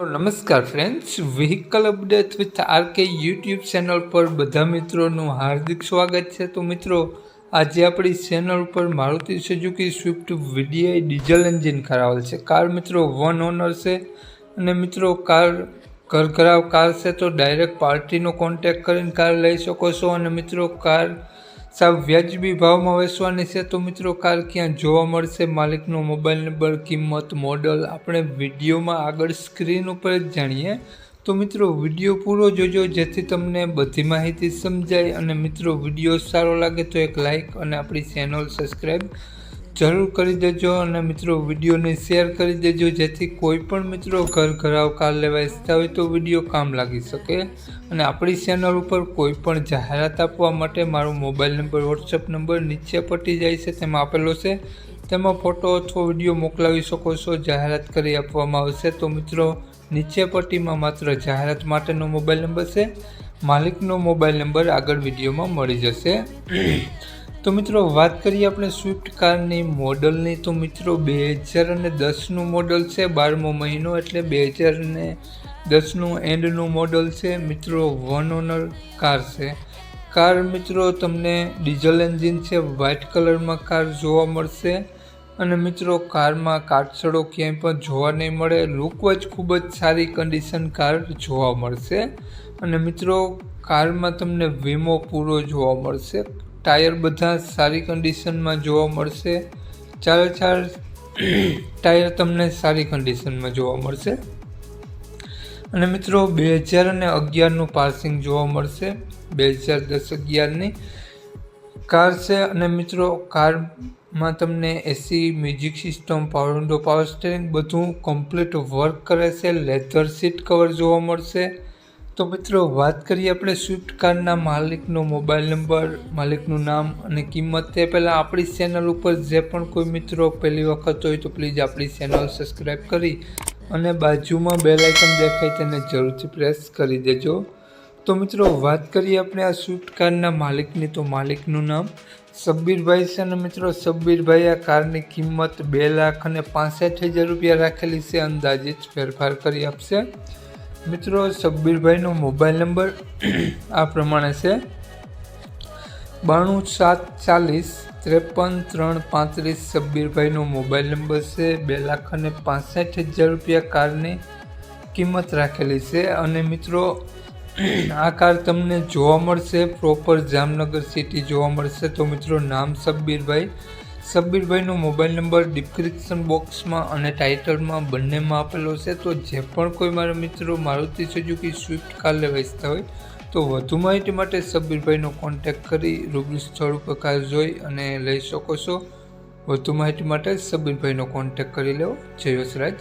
નમસ્કાર friends vehicle update with RK YouTube channel પર બધા મિત્રોનું હાર્દિક સ્વાગત છે. તો મિત્રો, આજે આપણી ચેનલ પર Maruti Suzuki Swift VDI diesel engine કરાવેલ છે. કાર મિત્રો વન ઓનર છે અને મિત્રો, કાર ઘરઘરાવ કાર છે તો ડાયરેક્ટ પાર્ટીનો કોન્ટેક કરીને કાર લઈ શકો છો અને મિત્રો, કાર સાવ વ્યાજબી ભાવમાં વેચવાની છે. તો મિત્રો કાર ક્યાં જોવા મળશે માલિકનો મોબાઈલ નંબર, કિંમત, મોડલ, આપણે વિડીયોમાં આગળ સ્ક્રીન ઉપર જ જાણીએ. તો મિત્રો, વીડિયો પૂરો જોજો, જેથી તમને બધી માહિતી સમજાય અને મિત્રો, વીડિયો સારો લાગે તો એક લાઇક અને આપણી ચેનલ સબસ્ક્રાઈબ જરૂર કરી દેજો અને મિત્રો વિડીયોને શેર કરી દેજો, જેથી કોઈ પણ મિત્રો ઘર ઘરાવ કાર લેવા ઈચ્છતા હોય તો વીડિયો કામ લાગી શકે. અને આપણી ચેનલ ઉપર કોઈ પણ જાહેરાત આપવા માટે મારો મોબાઈલ નંબર વોટ્સઅપ નંબર નીચે પટી જાય છે, તેમાં આપેલો છે. તેમાં ફોટો અથવા વીડિયો મોકલાવી શકો છો, જાહેરાત કરી આપવામાં આવશે. તો મિત્રો, નીચે પટ્ટીમાં માત્ર જાહેરાત માટેનો મોબાઈલ નંબર છે. માલિકનો મોબાઈલ નંબર આગળ વિડીયોમાં મળી જશે. તો મિત્રો, વાત કરીએ આપણે સ્વિફ્ટ કારની મોડલની. તો મિત્રો, બે હજાર અને દસનું મોડલ છે, બારમો મહિનો એટલે બે હજાર ને દસનું એન્ડનું મોડલ છે. મિત્રો વન ઓનર કાર છે. કાર મિત્રો, તમને ડીઝલ એન્જિન છે વ્હાઇટ કલરમાં કાર જોવા મળશે. અને મિત્રો, કારમાં કાટસડો ક્યાંય પણ જોવા નહીં મળે. લુકવાઇઝ ખૂબ જ સારી કન્ડિશન કાર જોવા મળશે. અને મિત્રો, કારમાં તમને વીમો પૂરો જોવા મળશે. ટાયર બધા સારી કન્ડિશનમાં જોવા મળશે. ચાર ચાર ટાયર તમને સારી કન્ડિશનમાં જોવા મળશે. અને મિત્રો, બે હજાર અને અગિયારનું પાર્સિંગ જોવા મળશે. બે હજાર દસ અગિયારની કાર છે અને મિત્રો, કારમાં તમને AC music system power window power steering બધું કમ્પ્લીટ વર્ક કરે છે. લેધર સીટ કવર જોવા મળશે. તો મિત્રો, વાત કરીએ આપણે સ્વિફ્ટ કારના માલિકનો મોબાઈલ નંબર માલિકનું નામ અને કિંમત. તે પહેલાં આપણી ચેનલ ઉપર જે પણ કોઈ મિત્રો પહેલી વખત હોય તો પ્લીઝ આપણી ચેનલ સબસ્ક્રાઈબ કરી અને બાજુમાં બે લાઇકન દેખાય તેને જરૂરથી પ્રેસ કરી દેજો. તો મિત્રો, વાત કરીએ આપણે આ સ્વિફ્ટ કારના માલિકની, તો માલિકનું નામ. સબ્બીરભાઈ છે અને મિત્રો, સબ્બીરભાઈ આ કારની કિંમત બે લાખ અને પાસઠ હજાર રૂપિયા રાખેલી છે. અંદાજિત ફેરફાર કરી આપશે. મિત્રો, સબ્બીરભાઈનો મોબાઈલ નંબર આ પ્રમાણે છે. બાણું સાત ચાલીસ ત્રેપન ત્રણ પાંત્રીસ સબ્બીરભાઈનો મોબાઈલ નંબર છે. બે લાખ અને પાસઠ હજાર રૂપિયા કારની કિંમત રાખેલી છે. અને મિત્રો, આ કાર તમને જોવા મળશે. પ્રોપર જામનગર સિટી જોવા મળશે. તો મિત્રો, નામ સબ્બીરભાઈ સબ્બીરભાઈનો મોબાઈલ નંબર ડિસ્ક્રિપ્શન બોક્સમાં અને ટાઇટલમાં બંનેમાં આપેલો છે. તો જે પણ કોઈ મારા મિત્રો મારુતિ સુઝુકી સ્વિફ્ટ કાર લેવા ઇચ્છતા હોય, તો વધુ માહિતી માટે સબ્બીરભાઈનો કોન્ટેક્ટ કરી રૂબરૂ સ્થળ ઉપર કાર જોઈ અને લઈ શકો છો. વધુ માહિતી માટે સબ્બીરભાઈનો કોન્ટેક્ટ કરી લેવો જય વસરાજ.